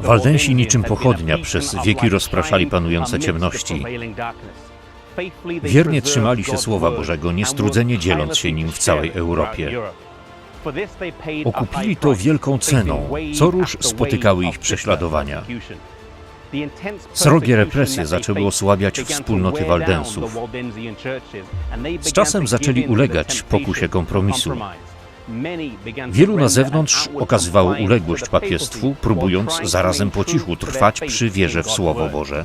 Waldensi niczym pochodnia przez wieki rozpraszali panujące ciemności. Wiernie trzymali się Słowa Bożego, niestrudzenie dzieląc się nim w całej Europie. Okupili to wielką ceną, co róż spotykały ich prześladowania. Srogie represje zaczęły osłabiać wspólnoty Waldensów. Z czasem zaczęli ulegać pokusie kompromisu. Wielu na zewnątrz okazywało uległość papiestwu, próbując zarazem po cichu trwać przy wierze w Słowo Boże.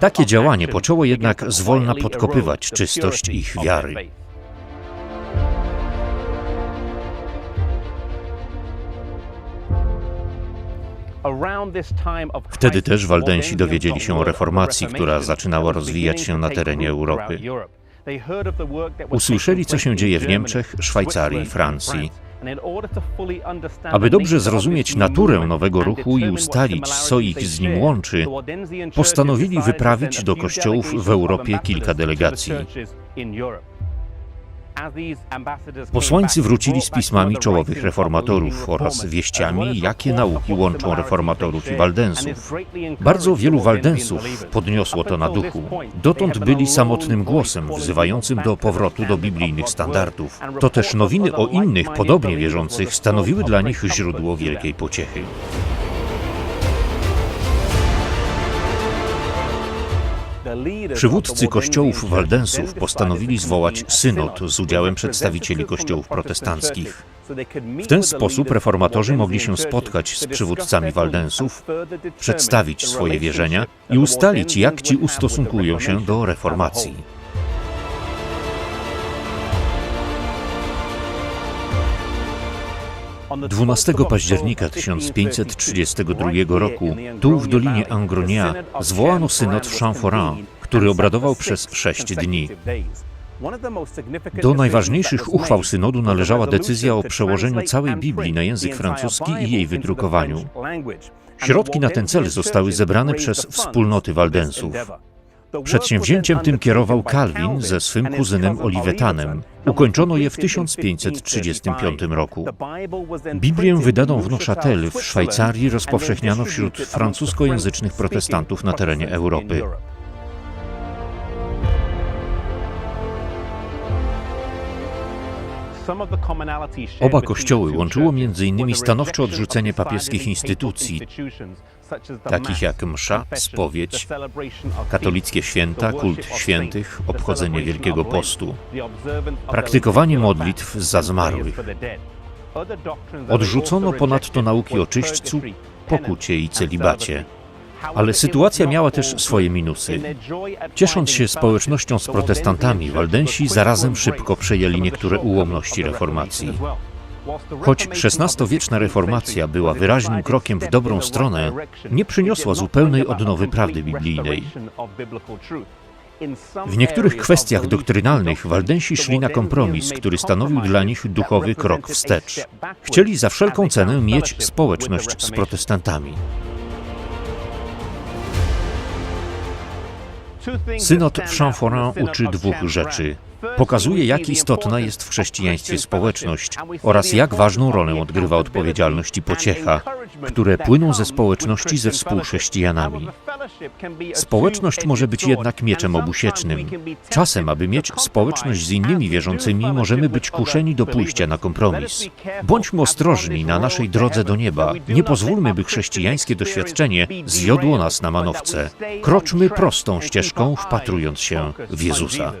Takie działanie poczęło jednak zwolna podkopywać czystość ich wiary. Wtedy też Waldensi dowiedzieli się o reformacji, która zaczynała rozwijać się na terenie Europy. Usłyszeli, co się dzieje w Niemczech, Szwajcarii i Francji. Aby dobrze zrozumieć naturę nowego ruchu i ustalić, co ich z nim łączy, postanowili wyprawić do kościołów w Europie kilka delegacji. Posłańcy wrócili z pismami czołowych reformatorów oraz wieściami, jakie nauki łączą reformatorów i waldensów. Bardzo wielu waldensów podniosło to na duchu. Dotąd byli samotnym głosem wzywającym do powrotu do biblijnych standardów. To też nowiny o innych, podobnie wierzących, stanowiły dla nich źródło wielkiej pociechy. Przywódcy kościołów Waldensów postanowili zwołać synod z udziałem przedstawicieli kościołów protestanckich. W ten sposób reformatorzy mogli się spotkać z przywódcami Waldensów, przedstawić swoje wierzenia i ustalić, jak ci ustosunkują się do reformacji. 12 października 1532 roku tu w Dolinie Angronia zwołano synod w Chamforin, który obradował przez sześć dni. Do najważniejszych uchwał synodu należała decyzja o przełożeniu całej Biblii na język francuski i jej wydrukowaniu. Środki na ten cel zostały zebrane przez wspólnoty Waldensów. Przedsięwzięciem tym kierował Calvin ze swym kuzynem Oliwetanem. Ukończono je w 1535 roku. Biblię wydaną w Neuchâtel w Szwajcarii rozpowszechniano wśród francuskojęzycznych protestantów na terenie Europy. Oba kościoły łączyło m.in. stanowcze odrzucenie papieskich instytucji, takich jak msza, spowiedź, katolickie święta, kult świętych, obchodzenie Wielkiego Postu, praktykowanie modlitw za zmarłych. Odrzucono ponadto nauki o czyśćcu, pokucie i celibacie. Ale sytuacja miała też swoje minusy. Ciesząc się społecznością z protestantami, Waldensi zarazem szybko przejęli niektóre ułomności reformacji. Choć XVI-wieczna reformacja była wyraźnym krokiem w dobrą stronę, nie przyniosła zupełnej odnowy prawdy biblijnej. W niektórych kwestiach doktrynalnych Waldensi szli na kompromis, który stanowił dla nich duchowy krok wstecz. Chcieli za wszelką cenę mieć społeczność z protestantami. Synod Chamforin uczy dwóch rzeczy. Pokazuje, jak istotna jest w chrześcijaństwie społeczność oraz jak ważną rolę odgrywa odpowiedzialność i pociecha, które płyną ze społeczności ze współchrześcijanami. Społeczność może być jednak mieczem obusiecznym. Czasem, aby mieć społeczność z innymi wierzącymi, możemy być kuszeni do pójścia na kompromis. Bądźmy ostrożni na naszej drodze do nieba. Nie pozwólmy, by chrześcijańskie doświadczenie zwiodło nas na manowce. Kroczmy prostą ścieżką, wpatrując się w Jezusa.